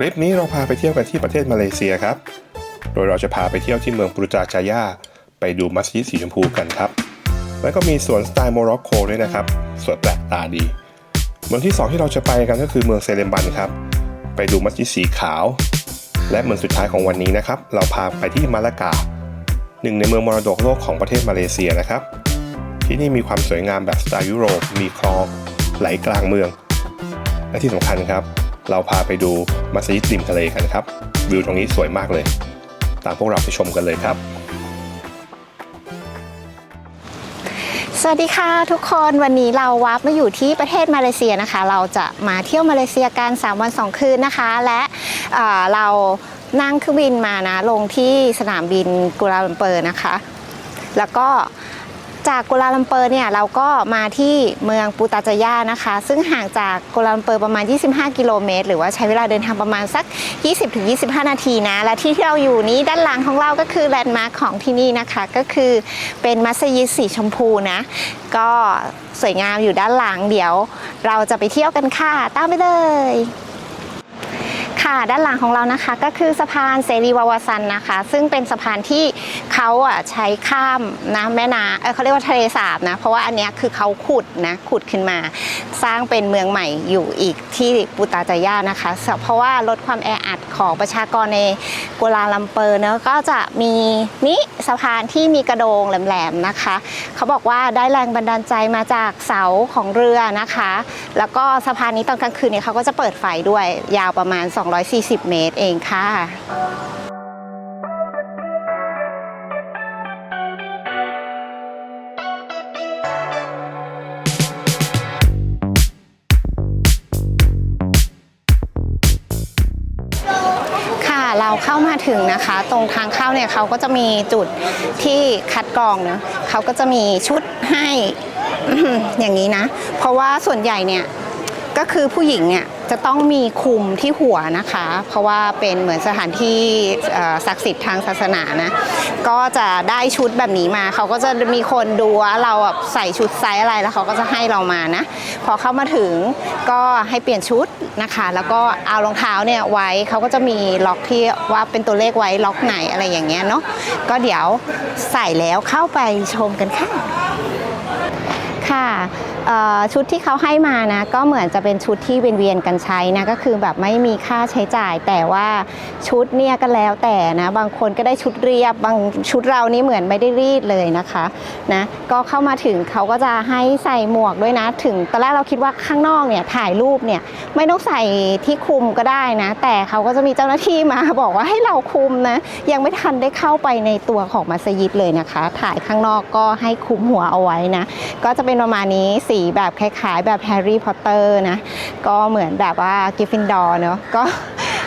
คลิปนี้เราพาไปเที่ยวกันที่ประเทศมาเลเซียครับ โดยเราจะพาไปเที่ยวที่เมืองปรูจาจายาไปดูมัสยิดสีชมพูกันครับ แล้วก็มีสวนสไตล์โมร็อกโกด้วยนะครับ สวยแปลกตาดี เมืองที่สองที่เราจะไปกันก็คือเมืองเซเลมบันครับ ไปดูมัสยิดสีขาว และเมืองสุดท้ายของวันนี้นะครับ เราพาไปที่มาลากา หนึ่งในเมืองมรดกโลกของประเทศมาเลเซียนะครับ ที่นี่มีความสวยงามแบบสไตล์ยุโรป มีคลองไหลกลางเมือง และที่สำคัญครับ เราพาไปดูมัสยิดริมทะเลกันครับ วิวตรงนี้สวยมากเลย ตามพวกเราไปชมกันเลยครับ สวัสดีค่ะทุกคนวันนี้เราวับมาอยู่ที่ประเทศมาเลเซียนะคะ เราจะมาเที่ยวมาเลเซียกัน 3 วัน 2 คืนนะคะ และเเรานั่งเครื่องบินมานะลงที่สนามบินกัวลาลัมเปอร์นะคะ แล้วก็ จากกัวลาลัมเปอร์เนี่ยเราก็มาที่เมืองปูตาจายานะคะ ซึ่งห่างจากกัวลาลัมเปอร์ประมาณ 25 กิโลเมตร หรือว่าใช้เวลาเดินทางประมาณสัก 20-25 นาทีนะ และที่ที่เราอยู่นี้ด้านหลังของเราก็คือแลนด์มาร์คของที่นี่นะคะ ก็คือเป็นมัสยิดสีชมพูนะ ก็สวยงามอยู่ด้านหลังเดี๋ยว เราจะไปเที่ยวกันค่ะตามไปเลย ค่ะ ด้านหลังของเรานะคะก็คือสะพานเสรีวาวาซันนะคะ ซึ่งเป็นสะพานที่เขาอะใช้ข้ามน้ำแม่นาเออเขาเรียกว่าทะเลสาบนะ เพราะว่าอันนี้คือเขาขุดนะขุดขึ้นมา สร้างเป็นเมืองใหม่อยู่อีกที่ปูตาจายานะคะ เพราะว่าลดความแออัดของประชากรในกัวลาลัมเปอร์เนะก็จะมีนี่สะพานที่มีกระโดงแหลมๆนะคะ เขาบอกว่าได้แรงบันดาลใจมาจากเสาของเรือนะคะ แล้วก็สะพานนี้ตอนกลางคืนเนี่ยเขาก็จะเปิดไฟด้วยยาวประมาณ240 เมตรเองค่ะค่ะเราเข้ามาถึงนะคะ ตรงทางเข้าเนี่ยเขาก็จะมีจุดที่คัดกรองเนะเขาก็จะมีชุดให้อย่างนี้นะ เพราะว่าส่วนใหญ่เนี่ยก็คือผู้หญิงเนี่ย จะต้องมีคุมที่หัวนะคะ เพราะว่าเป็นเหมือนสถานที่ศักดิ์สิทธิ์ทางศาสนานะ ก็จะได้ชุดแบบนี้มา เขาก็จะมีคนดูว่าเราแบบใส่ชุดไซส์อะไรแล้วเขาก็จะให้เรามานะ พอเข้ามาถึงก็ให้เปลี่ยนชุดนะคะ แล้วก็เอารองเท้าเนี่ยไว้เขาก็จะมีล็อกที่ว่าเป็นตัวเลขไว้ล็อกไหนอะไรอย่างเงี้ยเนาะก็เดี๋ยวใส่แล้วเข้าไปชมกันค่ะค่ะ ชุดที่เขาให้มานะก็เหมือนจะเป็นชุดที่เวียนๆกันใช้นะก็คือแบบไม่มีค่าใช้จ่าย แต่ว่าชุดเนี่ยก็แล้วแต่นะบางคนก็ได้ชุดเรียบบางชุดเรานี่เหมือนไม่ได้รีดเลยนะคะนะก็เข้ามาถึงเขาก็จะให้ใส่หมวกด้วยนะ ถึงตอนแรกเราคิดว่าข้างนอกเนี่ยถ่ายรูปเนี่ยไม่ต้องใส่ที่คลุมก็ได้นะ แต่เขาก็จะมีเจ้าหน้าที่มาบอกว่าให้เราคลุมนะยังไม่ทันได้เข้าไปในตัวของมัสยิดเลยนะคะ ถ่ายข้างนอกก็ให้คลุมหัวเอาไว้นะก็จะเป็นประมาณนี้สีแบบคล้ายๆ แบบแฮร์รี่พอตเตอร์นะ ก็เหมือนแบบว่ากิฟฟินดอร์เนาะก็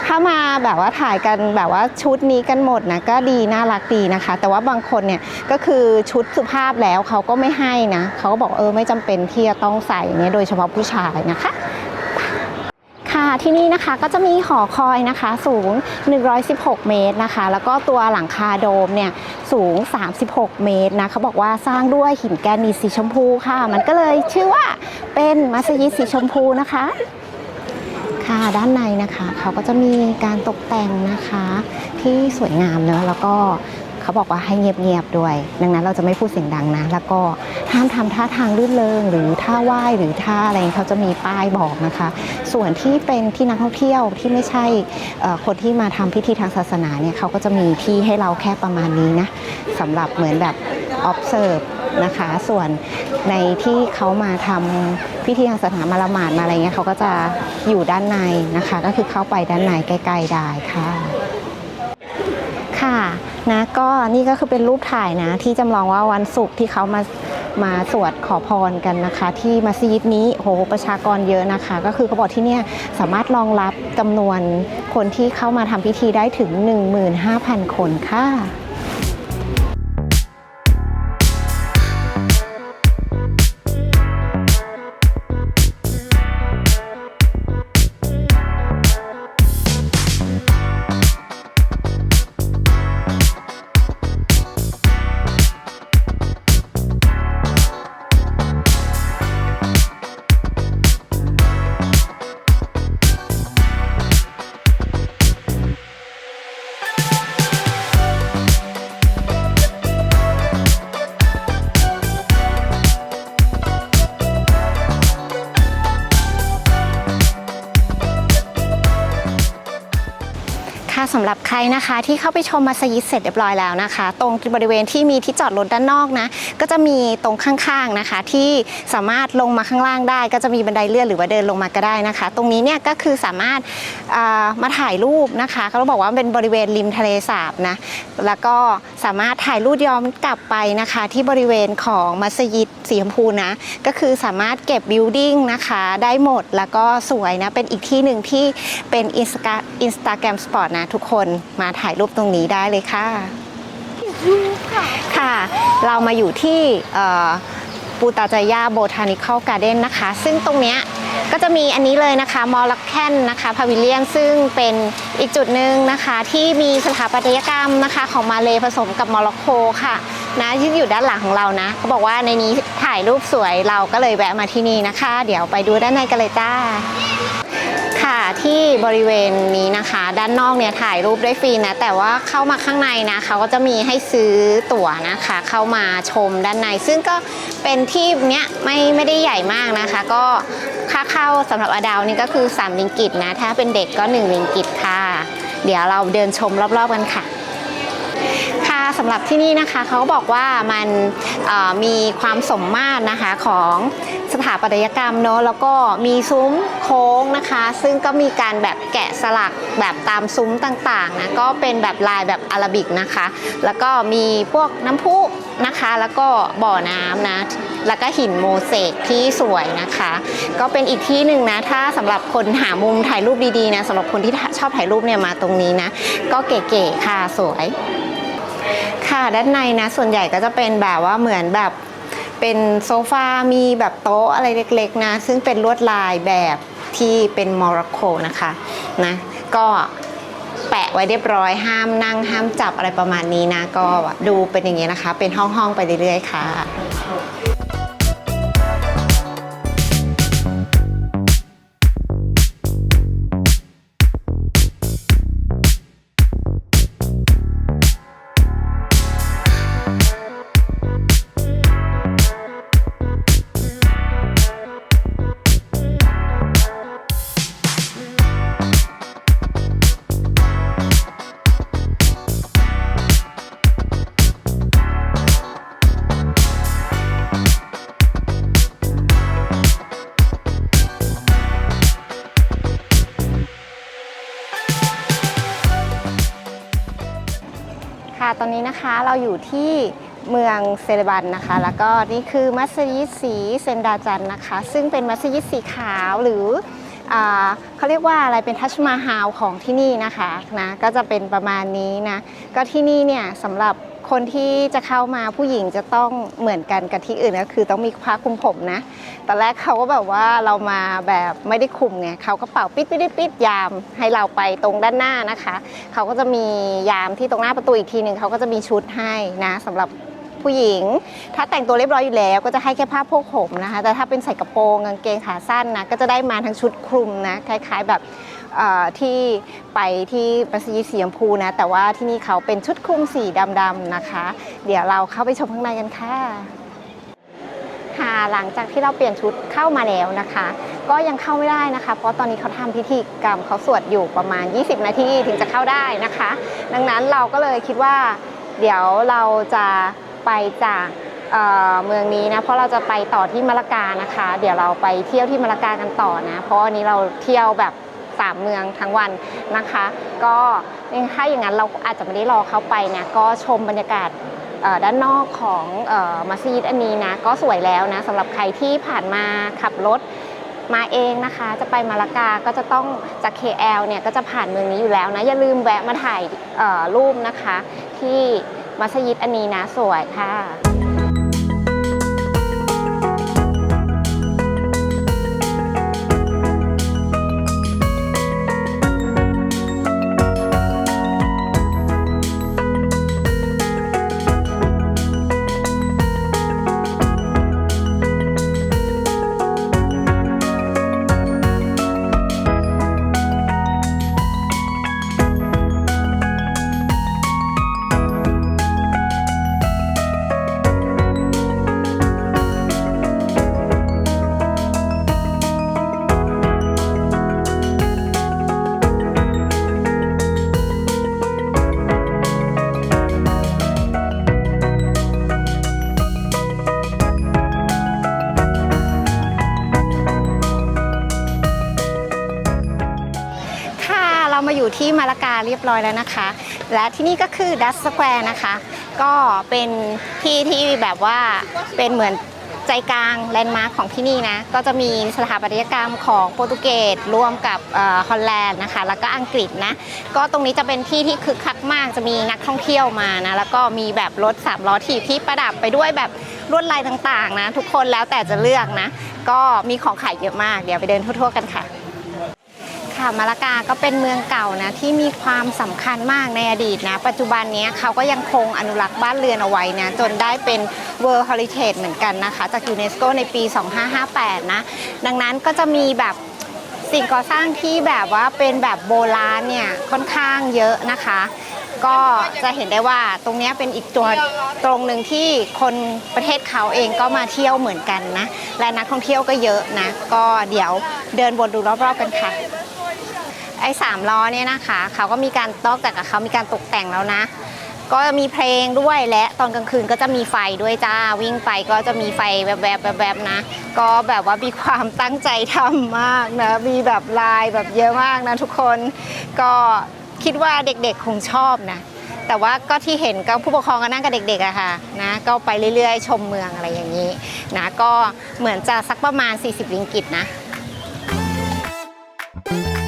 ถ้ามาแบบว่าถ่ายกันแบบว่าชุดนี้กันหมดนะก็ดีน่ารักดีนะคะ แต่ว่าบางคนเนี่ยก็คือชุดสุภาพแล้วเขาก็ไม่ให้นะเขาก็บอกเออไม่จำเป็นที่จะต้องใส่เนี่ยโดยเฉพาะผู้ชายนะคะ ที่นี่นะคะก็จะมีหอคอยนะคะสูง 116 เมตรนะคะ แล้วก็ตัวหลังคาโดมเนี่ยสูง 36 เมตรนะเขาบอกว่าสร้างด้วยหินแกรนิตสีชมพูค่ะ มันก็เลยชื่อว่าเป็นมัสยิดสีชมพูนะคะ ค่ะด้านในนะคะ เขาก็จะมีการตกแต่งนะคะที่สวยงามเนอะแล้วก็ เขาบอกว่าให้เงียบๆด้วย ดังนั้นเราจะไม่พูดเสียงดังนะ แล้วก็ห้ามทำท่าทางลื่นเลงหรือท่าไหว้หรือท่าอะไรเขาจะมีป้ายบอกนะคะ ส่วนที่เป็นที่นักท่องเที่ยวที่ไม่ใช่คนที่มาทำพิธีทางศาสนาเนี่ยเขาก็จะมีที่ให้เราแค่ประมาณนี้นะสำหรับเหมือนแบบ observe นะคะ ส่วนในที่เขามาทำพิธีทางศาสนามาละหมาดมาอะไรเงี้ยเขาก็จะอยู่ด้านในนะคะ ก็คือเข้าไปด้านในใกล้ๆได้ค่ะ ค่ะ นะก็นี่ก็คือเป็นรูปถ่ายนะ ที่จำลองว่าวันศุกร์ที่เขามามาสวดขอพรกันนะคะ ที่มัสยิดนี้โหประชากรเยอะนะคะ ก็คือเขาบอกที่เนี่ยสามารถรองรับจำนวนคนที่เข้ามาทำพิธีได้ถึง 15,000 คนค่ะ สำหรับใครนะคะที่เข้าไปชมมัสยิดเสร็จเรียบร้อยแล้วนะคะ ตรงบริเวณที่มีที่จอดรถด้านนอกนะ ก็จะมีตรงข้างๆนะคะ ที่สามารถลงมาข้างล่างได้ ก็จะมีบันไดเลื่อนหรือว่าเดินลงมาก็ได้นะคะ ตรงนี้เนี่ยก็คือสามารถมาถ่ายรูปนะคะเขาบอกว่าเป็นบริเวณริมทะเลสาบนะแล้วก็สามารถถ่ายรูปย้อนกลับไปนะคะ ที่บริเวณของมัสยิดสีชมพูนะก็คือสามารถเก็บบิลดิ้งนะคะได้หมดแล้วก็สวยนะเป็นอีกที่หนึ่งที่เป็นอินสตาแกรมสปอร์ตนะทุกคนมาถ่ายรูปตรงนี้ได้เลยค่ะ ค่ะ เรามาอยู่ที่ปูตาจายาโบทานิคอลการ์เด้นนะคะ ซึ่งตรงเนี้ยก็จะมีอันนี้เลยนะคะมอลลักแคนนะคะพาวิเลียนซึ่งเป็นอีกจุดหนึ่งนะคะที่มีสถาปัตยกรรมนะคะของมาเลผสมกับโมร็อกโกค่ะนะที่อยู่ด้านหลังของเรานะเขาบอกว่าในนี้ถ่ายรูปสวยเราก็เลยแวะมาที่นี่นะคะ เดี๋ยวไปดูด้านในกันเลยจ้า ค่ะที่บริเวณนี้นะคะ ด้านนอกเนี่ยถ่ายรูปได้ฟรีนะ แต่ว่าเข้ามาข้างในนะเขาก็จะมีให้ซื้อตั๋วนะคะ เข้ามาชมด้านใน ซึ่งก็เป็นที่เนี้ยไม่ไม่ได้ใหญ่มากนะคะ ก็ค่าเข้าสำหรับอดาวนี่ก็คือ3ลิงกิตนะ ถ้าเป็นเด็กก็1ลิงกิตค่ะ เดี๋ยวเราเดินชมรอบๆกันค่ะ ค่ะสำหรับที่นี่นะคะเขาบอกว่ามันมีความสมมาตรนะคะของสถาปัตยกรรมเนอะแล้วก็มีซุ้มโค้งนะคะ ซึ่งก็มีการแบบแกะสลักแบบตามซุ้มต่างๆนะก็เป็นแบบลายแบบอาราบิกนะคะ แล้วก็มีพวกน้ำพุนะคะ แล้วก็บ่อน้ำนะแล้วก็หินโมเสกที่สวยนะคะ ก็เป็นอีกที่หนึ่งนะถ้าสำหรับคนหามุมถ่ายรูปดีๆนะสำหรับคนที่ชอบถ่ายรูปเนี่ยมาตรงนี้นะ ก็เก๋ๆค่ะสวย ค่ะด้านในนะส่วนใหญ่ก็จะเป็นแบบว่าเหมือนแบบเป็นโซฟา มีแบบโต๊ะอะไรเล็กๆนะ ซึ่งเป็นลวดลายแบบที่เป็นโมร็อกโกนะคะนะก็แปะไว้เรียบร้อยห้ามนั่งห้ามจับอะไรประมาณนี้นะ ก็ดูเป็นอย่างนี้นะคะ เป็นห้องๆไปเรื่อยๆค่ะ ตอนนี้นะคะเราอยู่ที่เมืองเซเลบันนะคะ แล้วก็นี่คือมัสยิดสีเซนดาจันนะคะ ซึ่งเป็นมัสยิดสีขาวหรืออเขาเรียกว่าอะไรเป็นทัชมาฮาลของที่นี่นะคะนะก็จะเป็นประมาณนี้นะก็ที่นี่เนี่ยสำหรับ คนที่จะเข้ามาผู้หญิงจะต้องเหมือนกันกับที่อื่นก็คือต้องมีผ้าคลุมผมนะตอนแรกเขาก็แบบว่าเรามาแบบไม่ได้คุมไงเขาก็เป่าปิดปิดปิดยามให้เราไปตรงด้านหน้านะคะเขาก็จะมียามที่ตรงหน้าประตูอีกทีหนึ่งเขาก็จะมีชุดให้นะสำหรับผู้หญิง ถ้าแต่งตัวเรียบร้อยอยู่แล้ว ก็จะให้แค่ผ้าโพกผมนะคะ แต่ถ้าเป็นใส่กระโปรงกางเกงขาสั้นนะก็จะได้มาทั้งชุดคลุมนะคล้าย ๆ แบบ ที่ไปที่มัสยิดสีชมพูนะ แต่ว่าที่นี่เขาเป็นชุดคลุมสีดำๆนะคะ เดี๋ยวเราเข้าไปชมข้างในกันค่ะค่ะหลังจากที่เราเปลี่ยนชุดเข้ามาแล้วนะคะ ก็ยังเข้าไม่ได้นะคะ เพราะตอนนี้เขาทำพิธีกรรมเขาสวดอยู่ประมาณ 20 นาทีถึงจะเข้าได้นะคะ ดังนั้นเราก็เลยคิดว่า เดี๋ยวเราจะไปจากเเมืองนี้นะเพราะเราจะไปต่อที่มะละกานะคะ เดี๋ยวเราไปเที่ยวที่มะละกากันต่อนะ เพราะวันนี้เราเที่ยวแบบ สามเมืองทั้งวันนะคะ ก็ถ้าอย่างนั้นเราอาจจะไม่ได้รอเข้าไปเนะก็ชมบรรยากาศด้านนอกของออมัสยิดอันนี้นะก็สวยแล้วนะสำหรับใครที่ผ่านมาขับรถมาเองนะคะ จะไปมาละกาก็จะต้องจาก KL เนี่ยก็จะผ่านเมืองนี้อยู่แล้วนะ อย่าลืมแวะมาถ่ายรูปนะคะ ที่มัสยิดอันนี้นะสวยค่ะ อยู่ที่มาลากาเรียบร้อยแล้วนะคะ และที่นี่ก็คือดัสสแควร์นะคะ ก็เป็นที่ที่แบบว่าเป็นเหมือนใจกลางแลนด์มาร์คของที่นี่นะ ก็จะมีสถาปัตยกรรมของโปรตุเกสร่วมกับฮอลแลนด์นะคะ แล้วก็อังกฤษนะ ก็ตรงนี้จะเป็นที่ที่คึกคักมาก จะมีนักท่องเที่ยวมานะ แล้วก็มีแบบรถสามล้อถีบที่ประดับไปด้วยแบบลวดลายต่างๆนะ ทุกคนแล้วแต่จะเลือกนะ ก็มีของขายเยอะมาก เดี๋ยวไปเดินทั่วๆกันค่ะ ค่ะมาลากาก็เป็นเมืองเก่านะที่มีความสำคัญมากในอดีตนะ ปัจจุบันนี้เขาก็ยังคงอนุรักษ์บ้านเรือนเอาไว้นะ จนได้เป็น World Heritage เหมือนกันนะคะ จากยูเนสโกในปี 2558 นะ ดังนั้นก็จะมีแบบสิ่งก่อสร้างที่แบบว่าเป็นแบบโบราณเนี่ยค่อนข้างเยอะนะคะ ก็จะเห็นได้ว่าตรงนี้เป็นอีกตัวตรงหนึ่งที่คนประเทศเขาเองก็มาเที่ยวเหมือนกันนะ และนักท่องเที่ยวก็เยอะนะ ก็เดี๋ยวเดินวนดูรอบๆกันค่ะ ไอ้สามล้อเนี่ยนะคะเขาก็มีการนอกจากกับเขามีการตกแต่งแล้วนะ ก็มีเพลงด้วยและตอนกลางคืนก็จะมีไฟด้วยจ้าวิ่งไปก็จะมีไฟแบบแบบแบบแบบนะ ก็แบบว่ามีความตั้งใจทำมากนะ มีแบบลายแบบเยอะมากนะทุกคนก็คิดว่าเด็กๆคงชอบนะ แต่ว่าก็ที่เห็นก็ผู้ปกครองก็นั่งกับเด็กๆอะค่ะนะก็ไปเรื่อยๆ ชมเมืองอะไรอย่างนี้นะก็เหมือนจะสักประมาณ 40ลิงกิตนะค่ะ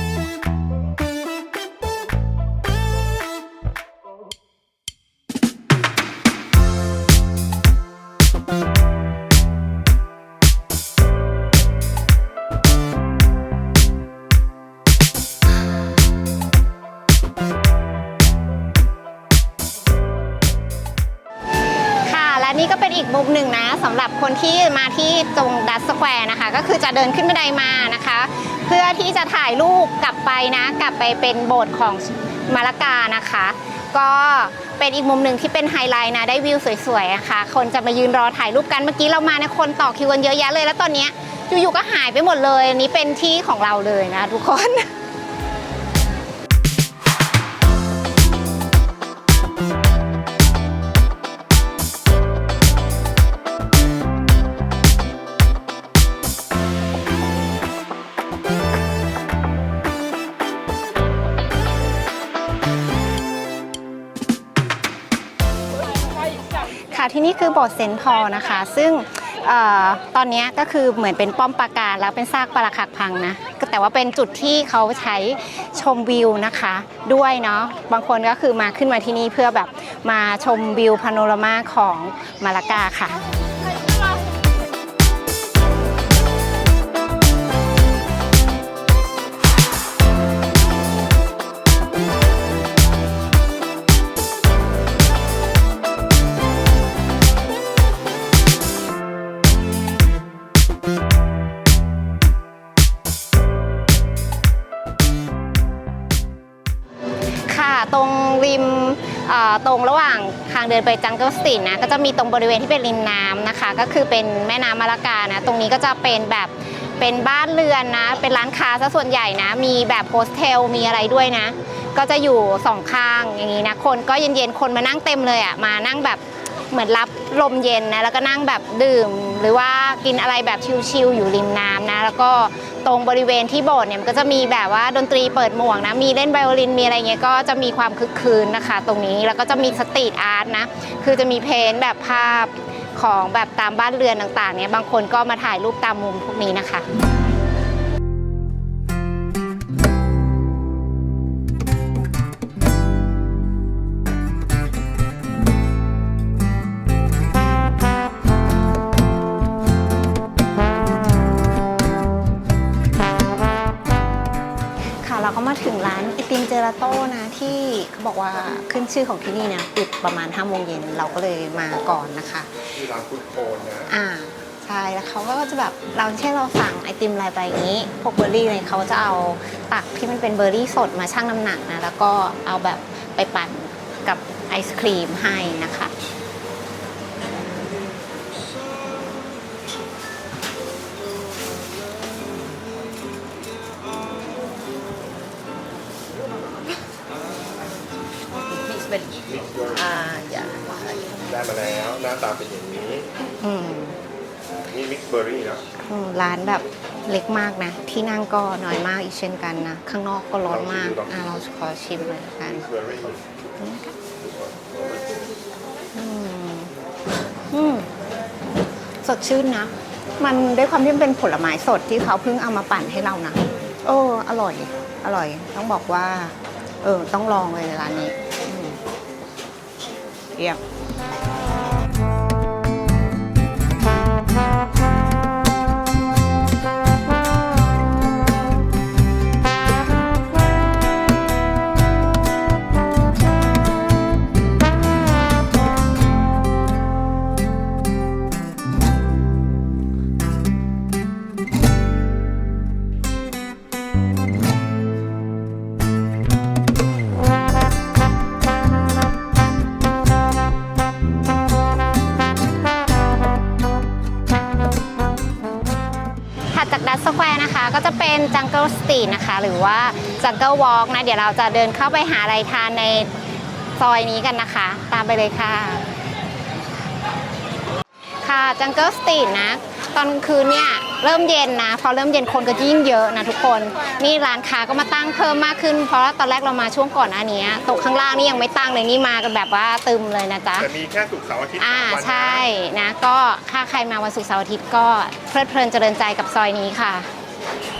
เดินขึ้นบันไดมานะคะ เพื่อที่จะถ่ายรูปกลับไปนะ กลับไปเป็นโบสถ์ของมาลากานะคะ ก็เป็นอีกมุมหนึ่งที่เป็นไฮไลท์นะ ได้วิวสวยๆนะคะคนจะมายืนรอถ่ายรูปกันเมื่อกี้เรามาเนี่ยคนต่อคิวกันเยอะแยะเลย แล้วตอนนี้อยู่ๆก็หายไปหมดเลยอันนี้เป็นที่ของเราเลยนะทุกคน นี่คือโบสถ์เซนต์พอลนะคะ ซึ่งตอนนี้ก็คือเหมือนเป็นป้อมปราการแล้วเป็นซากปรักหักพังนะแต่ว่าเป็นจุดที่เขาใช้ชมวิวนะคะ ด้วยเนาะบางคนก็คือมาขึ้นมาที่นี่เพื่อแบบมาชมวิวพาโนรามาของมาลากาค่ะ ตรงริมตรงระหว่างทางเดินไปจังเกิลสตรีทนะก็จะมีตรงบริเวณที่เป็นริมน้ำนะคะ ก็คือเป็นแม่น้ำมาลากานะตรงนี้ก็จะเป็นแบบเป็นบ้านเรือนนะ เป็นร้านค้าซะส่วนใหญ่นะ มีแบบโฮสเทลมีอะไรด้วยนะ ก็จะอยู่สองข้างอย่างนี้นะคนก็เย็นๆคนมานั่งเต็มเลยอะมานั่งแบบ เหมือนรับลมเย็นนะแล้วก็นั่งแบบดื่ม หรือว่ากินอะไรแบบชิลๆอยู่ริมน้ำนะ แล้วก็ตรงบริเวณที่โบสถ์เนี่ยมันก็จะมีแบบว่าดนตรีเปิดหมวกนะมีเล่นไวโอลินมีอะไรเงี้ยก็จะมีความคึกคืนนะคะ ตรงนี้แล้วก็จะมีสตรีทอาร์ตนะคือจะมีเพนท์แบบภาพของแบบตามบ้านเรือนต่างๆเนี่ยบางคนก็มาถ่ายรูปตามมุมพวกนี้นะคะ ลาโต้นะที่เขาบอกว่าขึ้นชื่อของที่นี่นะปิดประมาณ5้าโมงเย็นเราก็เลยมาก่อนนะคะ ที่ร้านฟุตโคนนะอ่าใช่แล้วเขาก็จะแบบเราเช่นเราสั่งไอติมอะไรไปอย่างนี้พวกเบอร์รี่อะไรเขาจะเอาตักที่มันเป็นเบอร์รี่สดมาชั่งน้ำหนักนะแล้วก็เอาแบบไปปั่นกับไอศครีมให้นะคะ เป็นอย่างนี้อืมนี่มิกซ์เบอร์รี่นะอืมร้านแบบเล็กมากนะ ที่นั่งก็น้อยมากอีกเช่นกันนะ ข้างนอกก็ร้อนมาก อะเราขอชิมเลยละกันอืมอืมสดชื่นนะ มันด้วยความที่มันเป็นผลไม้สดที่เขาเพิ่งเอามาปั่นให้เรานะโอ้อร่อย อร่อย ต้องบอกว่า เออ ต้องลองเลยร้านนี้อืมเยี่ยม ก็จะเป็นจังเกิลสตรีทนะคะ หรือว่าจังเกิลวอล์กนะ เดี๋ยวเราจะเดินเข้าไปหาอะไรทานในซอยนี้กันนะคะ ตามไปเลยค่ะ ค่ะจังเกิลสตรีทนะ ตอนกลางคืนเนี่ยเริ่มเย็นนะ พอเริ่มเย็นคนก็ยิ่งเยอะนะทุกคน นี่ร้านค้าก็มาตั้งเพิ่มมากขึ้น เพราะว่าตอนแรกเรามาช่วงก่อนหน้านี้โต๊ะข้างล่างนี่ยังไม่ตั้งเลยนี่มากันแบบว่าตึมเลยนะจ๊ะ แต่มีแค่สุกร์เสาร์อาทิตย์อ่าสามวันนะใช่นะ ก็ถ้าใครมาวันศุกร์เสาร์อาทิตย์ก็เพลิดเพลินเจริญใจกับซอยนี้ค่ะ Thank you.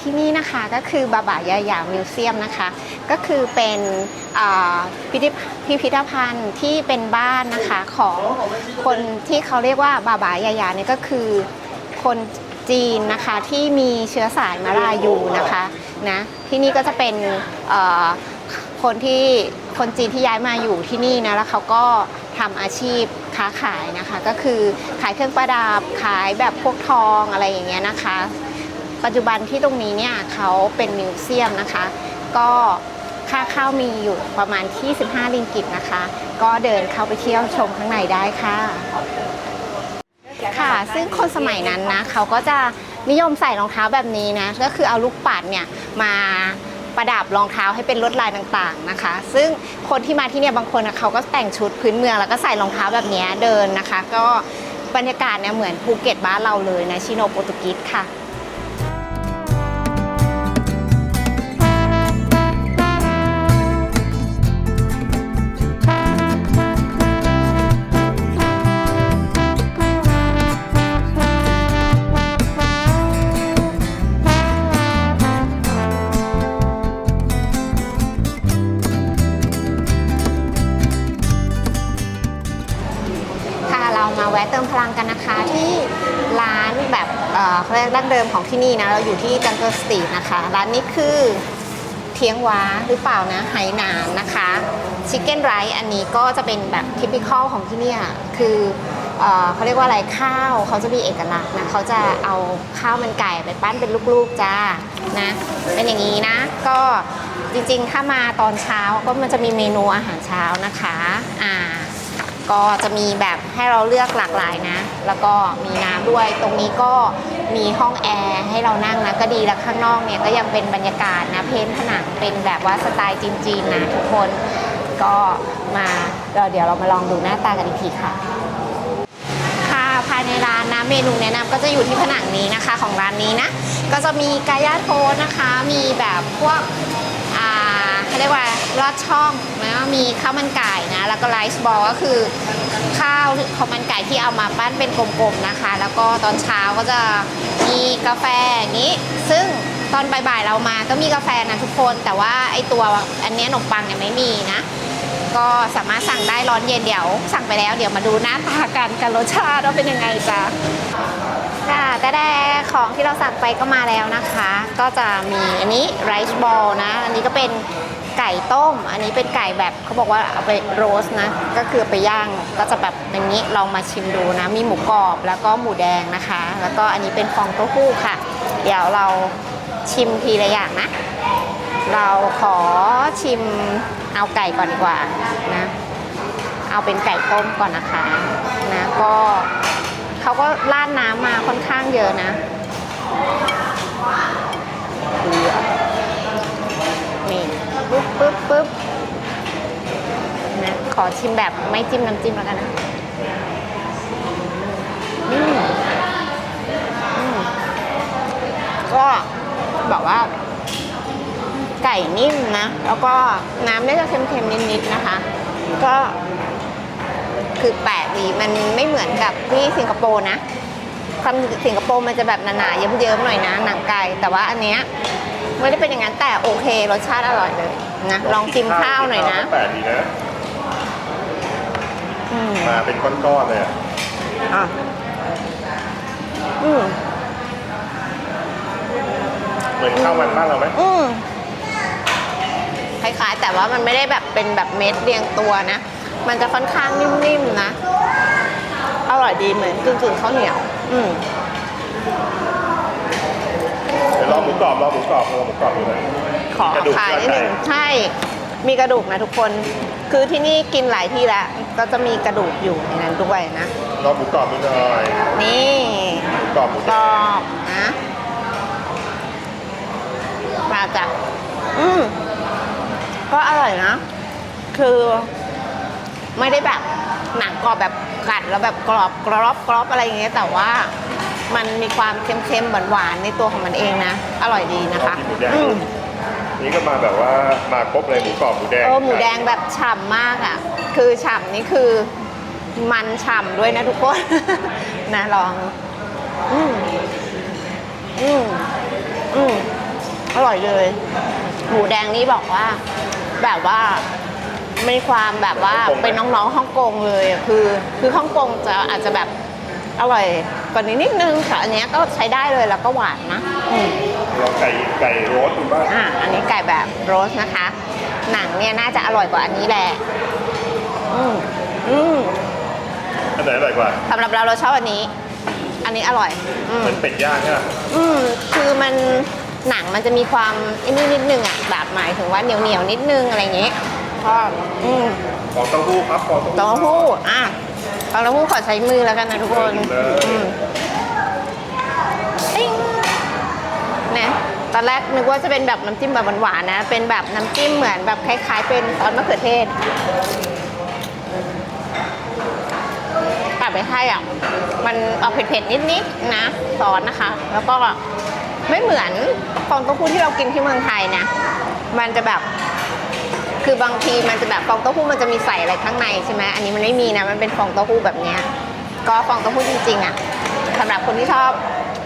ที่นี่นะคะก็คือบาบายายามิวเซียมนะคะ ก็คือเป็นพิพิธพิพิธภัณฑ์ที่เป็นบ้านนะคะของคนที่เขาเรียกว่าบาบายายาเนี่ยก็คือคนจีนนะคะที่มีเชื้อสายมาลายูนะคะนะที่นี่ก็จะเป็นคนที่คนจีนที่ย้ายมาอยู่ที่นี่นะแล้วเขาก็ทำอาชีพค้าขายนะคะ ก็คือขายเครื่องประดับขายแบบพวกทองอะไรอย่างเงี้ยนะคะ ปัจจุบันที่ตรงนี้เนี่ยเขาเป็นมิวเซียมนะคะ ก็ค่าเข้ามีอยู่ประมาณที่15ลิงกิตนะคะ ก็เดินเข้าไปเที่ยวชมข้างในได้ค่ะ ค่ะ ซึ่งคนสมัยนั้นนะเขาก็จะนิยมใส่รองเท้าแบบนี้นะ ก็คือเอาลูกปัดเนี่ยมาประดับรองเท้าให้เป็นลวดลายต่างๆนะคะ ซึ่งคนที่มาที่เนี่ยบางคนเขาก็แต่งชุดพื้นเมืองแล้วก็ใส่รองเท้าแบบนี้เดินนะคะ ก็บรรยากาศเนี่ยเหมือนภูเก็ตบ้านเราเลยนะชิโนโปรตุกีสค่ะ เดิมของที่นี่นะ เราอยู่ที่จังเกิลสตรีทนะคะ ร้านนี้คือเทียงหวาหรือเปล่านะไหหนานนะคะชิคเก้นไรซ์อันนี้ก็จะเป็นแบบทิปิคอลของที่นี่คือเออเขาเรียกว่าอะไรข้าวเขาจะมีเอกลักษณ์นะเขาจะเอาข้าวมันไก่ไปปั้นเป็นลูกๆจ้านะ เป็นอย่างนี้นะ ก็จริงๆ ถ้ามาตอนเช้าก็มันจะมีเมนูอาหารเช้านะคะอ่าก็จะมีแบบให้เราเลือกหลากหลายนะ แล้วก็มีน้ำด้วยตรงนี้ก็ มีห้องแอร์ให้เรานั่งนะก็ดีแล้วข้างนอกเนี่ยก็ยังเป็นบรรยากาศนะเพ้นท์ผนังเป็นแบบว่าสไตล์จีนๆนะทุกคนก็มาเราเดี๋ยวเรามาลองดูหน้าตากันอีกทีค่ะ ค่ะภายในร้านนะเมนูแนะนำก็จะอยู่ที่ผนังนี้นะคะของร้านนี้นะ ก็จะมีกายาโทนะคะ มีแบบพวก เขาเรียกว่าลอดช่องนะมีข้าวมันไก่นะ แล้วก็ไรซ์บอลก็คือข้าวข้าวมันไก่ที่เอามาปั้นเป็นกลมๆนะคะ แล้วก็ตอนเช้าก็จะมีกาแฟอย่างนี้ ซึ่งตอนบ่ายๆเรามาก็มีกาแฟนะทุกคน แต่ว่าไอตัวอันนี้ขนมปังเนี่ยไม่มีนะ ก็สามารถสั่งได้ร้อนเย็นเดี๋ยว สั่งไปแล้วเดี๋ยวมาดูหน้าตากันกันรสชาติว่าเป็นยังไงจ้ะค่ะแต่แต่ของที่เราสั่งไปก็มาแล้วนะคะ ก็จะมีอันนี้ไรซ์บอลนะ อันนี้ก็เป็น ไก่ต้ม อันนี้เป็นไก่แบบเขาบอกว่าเอาไปโรสนะ ก็คือไปย่างก็จะแบบอย่างนี้ลองมาชิมดูนะ มีหมูกรอบแล้วก็หมูแดงนะคะ แล้วก็อันนี้เป็นฟองเต้าหู้ค่ะ เดี๋ยวเราชิมทีละอย่างนะ เราขอชิมเอาไก่ก่อนดีกว่านะ เอาเป็นไก่ต้มก่อนนะคะนะก็เขาก็ราดน้ำมาค่อนข้างเยอะนะนี่ ปึ๊บปึ๊บปึ๊บนะขอชิมแบบไม่จิ้มน้ำจิ้มแล้วกันนะอืมอืมก็บอกว่า ไก่นิ่มนะ แล้วก็น้ำน่าจะเค็มๆนิดๆนะคะ ก็คือแปลกดีมันไม่เหมือนกับที่สิงคโปร์นะความสิงคโปร์มันจะแบบหนาๆเยิ้มๆหน่อยนะ หนังไก่แต่ว่าอันเนี้ย ไม่ได้เป็นอย่างนั้นแต่โอเครสชาติอร่อยเลยนะลองชิมข้าวหน่อยนะแปลกดีนะ อืมมาเป็นก้อนๆเลยอะอะอืมเหมือนข้าวมันบ้านเราไหมอืมคล้ายๆ แต่ว่ามันไม่ได้แบบเป็นแบบเม็ดเรียงตัวนะ มันจะค่อนข้างนิ่มๆนะ อร่อยดีเหมือนกึ่งๆข้าวเหนียว อืม เดี๋ยวลองหมู กรอบลองหมูกรอบลองหมูกรอบดูหน่อยขอกระดูกขายนิดนึงไก่ใช่ มีกระดูกนะทุกคน คือที่นี่กินหลายที่แล้ว ก็จะมีกระดูกอยู่ในนั้นด้วยนะลองหมูกรอบดูหน่อยนี่หมูกรอบหมูกแดรองบนะมาจากอืมก็อร่อยนะ คือไม่ได้แบบหนังกรอบแบบกัดแล้วแบบกรอบกรอบกรอบอะไรอย่างเงี้ยแต่ว่า มันมีความเค็มๆหวานๆในตัวของมันเองนะ อร่อยดีนะคะลองกินหมูแดงอืดูมนี่ก็มาแบบว่ามาครบเลยหมูกรอบหมูแดงเออหมูแดงแบบฉ่ำมากอะ คือฉ่ำนี่คือมันฉ่ำด้วยนะทุกคน นะลอง อืมอืมอืมอร่อยเลย หมูแดงนี่บอกว่า แบบว่ามีความแบบว่าเป็นน้องๆฮ่องกงเลยอะคือ คือฮ่องกงจะอาจจะแบบ อร่อยกว่านี้นิดนึงค่ะ อันเนี้ยก็ใช้ได้เลยแล้วก็หวานนะอืมลองไก่ไก่โรสดูบ้างอะอันนี้ไก่แบบโรสนะคะ หนังเนี่ยน่าจะอร่อยกว่าอันนี้แหละอืมอืมอันไหนอร่อยกว่าสำหรับเราเราชอบอันนี้ อันนี้อร่อยอืมเป็นเป็ดย่างใช่ไหมอืมคือมันหนังมันจะมีความไอ้นี่นิดนึงอะแบบหมายถึงว่าเหนียวเหนียวๆนิดนึงอะไรอย่างเงี้ยก็อืม ฟองเต้าหู้ครับฟองเต้าเต้าหู้หู้อะ เต้าหู้ขอใช้มือแล้วกันนะทุกคนเลยอืมติ้งนะตอนแรกนึกว่าจะเป็นแบบน้ำจิ้มแบบหวานๆนะ เป็นแบบน้ำจิ้มเหมือนแบบคล้ายๆ เป็นซอสมะเขือเทศกลับไปให้อะ มันออกเผ็ดๆ นิดๆ นะซอสนะคะ แล้วก็ไม่เหมือนฟองเต้าหู้ที่เรากินที่เมืองไทยนะ มันจะแบบ คือบางทีมันจะแบบฟองเต้าหู้มันจะมีใส่อะไรข้างในใช่ไหมอันนี้มันไม่มีนะมันเป็นฟองเต้าหู้แบบเนี้ยก็ฟองเต้าหู้จริงๆอะสำหรับคนที่ชอบ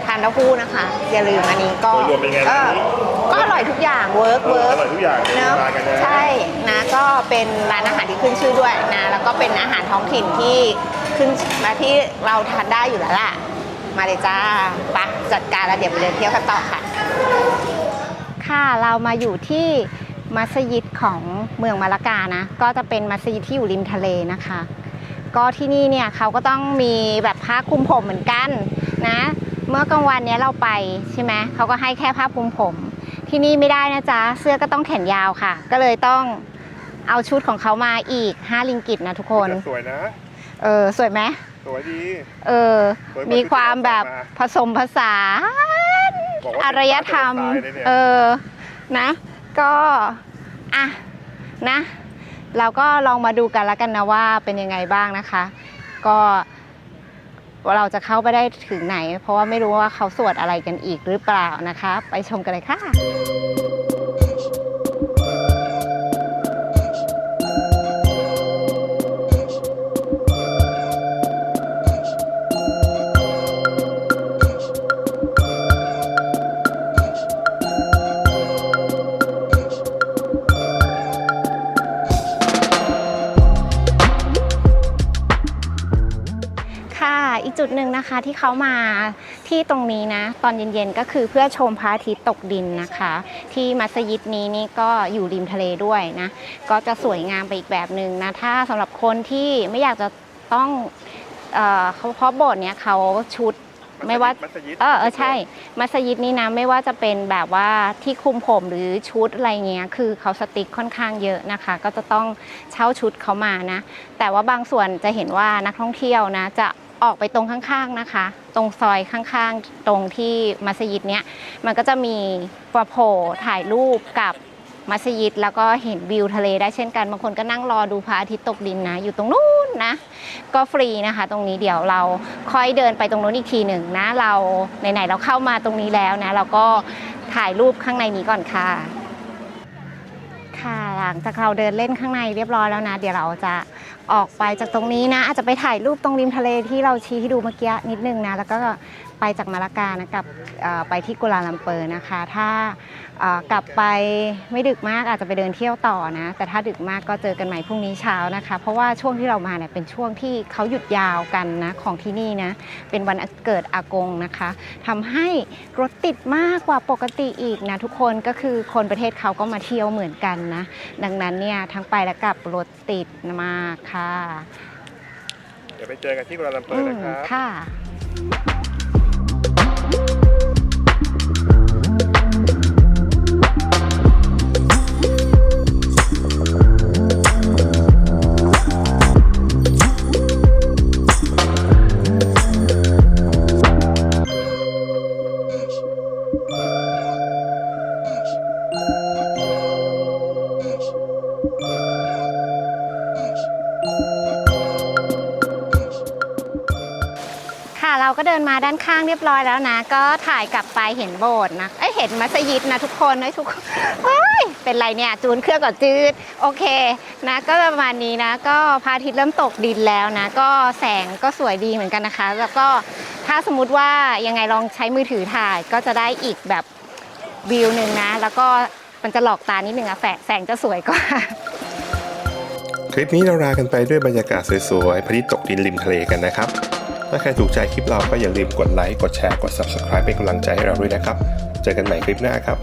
ทานเต้าหู้นะคะ อย่าลืมอันนี้ก็โดยรวมเป็นไงเอร้านอนี้ ก็อร่อยทุกอย่างเวิร์กเออเวิร์กอร่อยทุกอย่างเลยเนอะมากันนะ ใช่นะก็เป็นร้านอาหารที่ขึ้นชื่อด้วยนะแล้วก็เป็นอาหารท้องถิ่นที่ขึ้นมาที่เราทานได้อยู่แล้วล่ะ มาเลยจ้าไปะจัดการแล้วเดี๋ยวไปเดินเที่ยวกันต่อค่ะ ค่ะเรามาอยู่ที่ มัสยิดของเมืองมาละกานะ ก็จะเป็นมัสยิดที่อยู่ริมทะเลนะคะ ก็ที่นี่เนี่ยเขาก็ต้องมีแบบผ้าคลุมผมเหมือนกันนะ เมื่อกลางวันเนี้ยเราไปใช่ไหมเขาก็ให้แค่ผ้าคลุมผม ที่นี่ไม่ได้นะจ๊ะเสื้อก็ต้องแขนยาวค่ะ ก็เลยต้องเอาชุดของเขามาอีก5ลิงกิตนะทุกคนแต่สวยนะ เออสวยไหมสวยดี เออสวยเหมือนมีความแบบผสมผสานบอกว่าอารยธรรมเป็นสไตล์เลยเนี่ยเออ นะ ก็ อะนะ เราก็ลองมาดูกันแล้วกันนะว่าเป็นยังไงบ้างนะคะ ก็เราจะเข้าไปได้ถึงไหน เพราะว่าไม่รู้ว่าเขาสวดอะไรกันอีกหรือเปล่านะคะ ไปชมกันเลยค่ะ กจุดหนึ่งนะคะที่เขามาที่ตรงนี้นะ ตอนเย็นๆก็คือเพื่อชมพระอาทิตย์ตกดินนะคะ ที่มัสยิดนี้นี่ก็อยู่ริมทะเลด้วยนะ ก็จะสวยงามไปอีกแบบหนึ่งนะ ถ้าสำหรับคนที่ไม่อยากจะต้องเอ่อเขาเพราะโบสถ์เนี้ยเขาชุดไม่ว่ามัสยิดเออเออใช่ มัสยิดนี้นะไม่ว่าจะเป็นแบบว่าที่คลุมผมหรือชุดอะไรเงี้ยคือเขาสติ๊กค่อนข้างเยอะนะคะ ก็จะต้องเช่าชุดเขามานะ แต่ว่าบางส่วนจะเห็นว่านักท่องเที่ยวนะจะ ออกไปตรงข้างๆนะคะ ตรงซอยข้างๆ ตรงที่มัสยิดเนี้ยมันก็จะมีฟาโผล่ถ่ายรูปกับมัสยิดแล้วก็เห็นวิวทะเลได้เช่นกันบางคนก็นั่งรอดูพระอาทิตย์ตกดินนะ อยู่ตรงนู้นนะ ก็ฟรีนะคะ ตรงนี้เดี๋ยวเราค่อยเดินไปตรงนู้นอีกทีหนึ่งนะ เราไหนๆเราเข้ามาตรงนี้แล้วนะ เราก็ถ่ายรูปข้างในนี้ก่อนค่ะ ค่ะหลังจากเราเดินเล่นข้างในเรียบร้อยแล้วนะ เดี๋ยวเราจะออกไปจากตรงนี้นะ อาจจะไปถ่ายรูปตรงริมทะเลที่เราชี้ให้ดูเมื่อกี้นิดนึงนะ แล้วก็ไปจากมาลากานะกลับเอ่อไปที่กุลาลัมเปอร์นะคะ ถ้าเอ่อกลับไปไม่ดึกมากอาจจะไปเดินเที่ยวต่อนะ แต่ถ้าดึกมากก็เจอกันใหม่พรุ่งนี้เช้านะคะ เพราะว่าช่วงที่เรามาเนี่ยเป็นช่วงที่เขาหยุดยาวกันนะของที่นี่นะ เป็นวันเกิดอากงนะคะทำให้รถติดมากกว่าปกติอีกนะทุกคนก็คือคนประเทศเขาก็มาเที่ยวเหมือนกันนะ ดังนั้นเนี่ยทั้งไปและกลับรถติดมากค่ะ เดี๋ยวไปเจอกันที่กัวลาลัมเปอร์นะครับค่ะค่ะ นข้างเรียบร้อยแล้วนะ ก็ถ่ายกลับไปเห็นโบสถ์นะเอ้ยเห็นมัสยิดนะทุกคนนะทุกคนเฮ้ยเป็นไรเนี่ยจูนเครื่องก่อนจืดโอเคนะก็ประมาณนี้นะ ก็พระอาทิตย์เริ่มตกดินแล้วนะ ก็แสงก็สวยดีเหมือนกันนะคะ แล้วก็ถ้าสมมุติว่ายังไงลองใช้มือถือถ่ายก็จะได้อีกแบบวิวหนึ่งนะ แล้วก็มันจะหลอกตานิดนึงอะแสงแสงจะสวยกว่าคลิปนี้เราลากันไปด้วยบรรยากาศสวยๆพระอาทิตย์ตกดินริมทะเลกันนะครับ ถ้าใครถูกใจคลิปเราก็อย่าลืมกดไลค์ กดแชร์ กด subscribe เป็นกำลังใจให้เราด้วยนะครับ เจอกันใหม่คลิปหน้าครับ